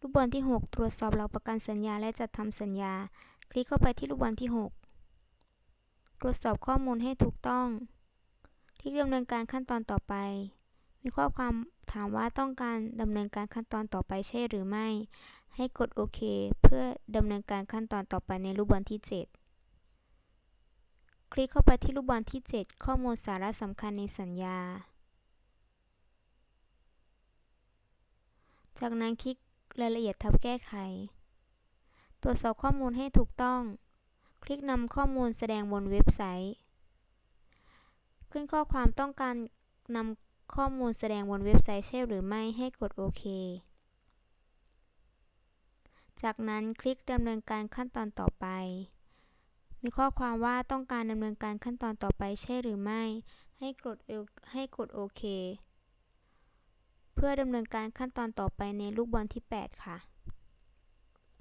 ลูกบอลที่ 6 ตรวจสอบหลักประกันสัญญาและจัดทำสัญญา คลิกเข้าไปที่ลูกบอลที่ 6 ตรวจสอบข้อมูลให้ถูกต้อง คลิกดำเนินการขั้นตอนต่อไป มีข้อความถามว่าต้องการดำเนินการขั้นตอนต่อไปใช่หรือไม่ ให้กดโอเค เพื่อดำเนินการขั้นตอนต่อไปในลูกบอลที่ 7 คลิกเข้าไปที่ลูกบอลที่ 7 ข้อมูลสาระสำคัญในสัญญา จากนั้นคลิก รายละเอียดทับแก้ไข ตรวจสอบข้อมูลให้ถูกต้อง คลิกนำข้อมูลแสดงบนเว็บไซต์ ขึ้นข้อความต้องการนำข้อมูลแสดงบนเว็บไซต์ใช่หรือไม่ให้กดโอเค จากนั้นคลิกดำเนินการขั้นตอนต่อไป มีข้อความว่าต้องการดำเนินการขั้นตอนต่อไปใช่หรือไม่ ให้กดให้กดโอเค เพื่อดำเนินการขั้นตอนต่อไปในลูกบอลที่ 8 ค่ะ